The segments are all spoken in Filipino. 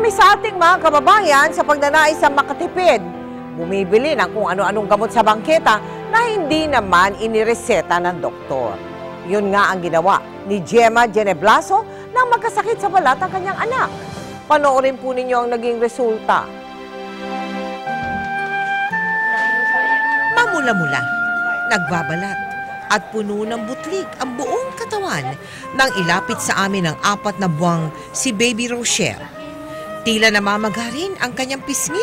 Marami sa ating mga kababayan sa pagnanais sa makatipid, bumibili ng kung ano-anong gamot sa bangketa na hindi naman inireseta ng doktor. Yun nga ang ginawa ni Gemma Geneblaso nang magkasakit sa balat ang kanyang anak. Panoorin po ninyo ang naging resulta. Mamula-mula, nagbabalat at puno ng butlig ang buong katawan nang ilapit sa amin ng apat na buwang si Baby Rochelle. Tila namamagarin ang kanyang pisngi.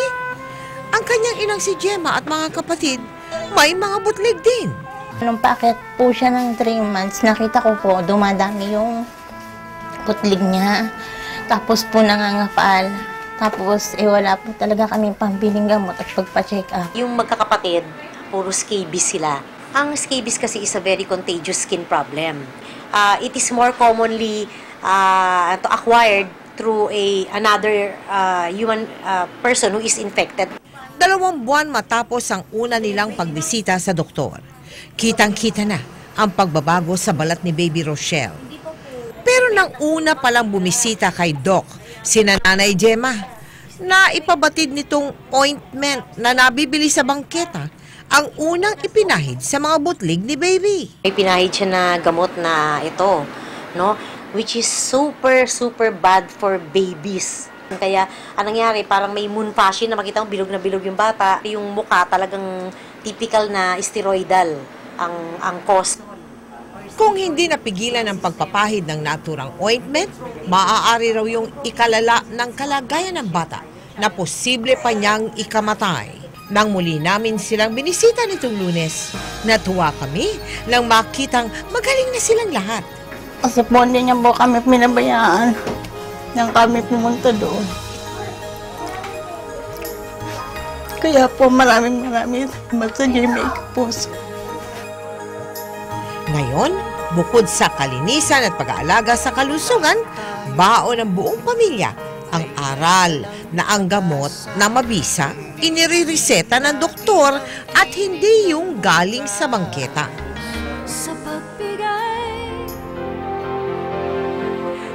Ang kanyang inang si Gemma at mga kapatid, may mga butlig din. Nung paakit po siya ng 3 months, nakita ko po dumadami yung putlig niya. Tapos po nangangapal. Tapos eh wala po talaga kami pambiling gamot at pagpa-check up. Yung magkakapatid, puro scabies sila. Ang scabies kasi is a very contagious skin problem. Uh, it is more commonly uh, to acquired through a another uh, human uh, person who is infected. Dalawang buwan matapos ang una nilang pagbisita sa doktor. Kitang-kita na ang pagbabago sa balat ni Baby Rochelle. Pero nang una palang bumisita kay Doc, si Nanay Gemma, na ipabatid nitong ointment na nabibili sa bangketa ang unang ipinahid sa mga butlig ni Baby. May pinahid siya na gamot na ito, no? Which is super, super bad for babies. Kaya, anong nangyari, parang may moon fashion na makita mo bilog na bilog yung bata. Yung mukha talagang typical na steroidal ang, ang cause. Kung hindi napigilan ang pagpapahid ng naturang ointment, maaari raw yung ikalala ng kalagayan ng bata na posible pa niyang ikamatay. Nang muli namin silang binisita nitong lunes, natuwa kami nang makitang magaling na silang lahat. Kasi po hindi niya po kami pinabayaan nang kami pumunta doon. Kaya po maraming maraming salamat sa GMA po. Ngayon, bukod sa kalinisan at pag-aalaga sa kalusugan, baon ng buong pamilya ang aral na ang gamot na mabisa, inirireseta ng doktor at hindi yung galing sa bangketa.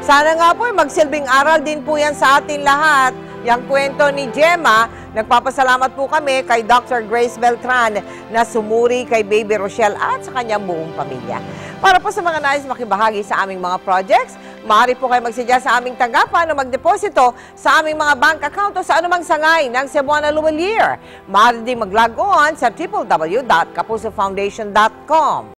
Sana nga po ay magsilbing aral din po yan sa atin lahat. Yang kwento ni Gemma, nagpapasalamat po kami kay Dr. Grace Beltran na sumuri kay Baby Rochelle at sa kanyang buong pamilya. Para po sa mga nais makibahagi sa aming mga projects, maaari po kayo magsadya sa aming tanggapan o magdeposito sa aming mga bank account o sa anumang sangay ng Cebuana Lumelier. Maaari din mag-log on sa www.kapusofoundation.com.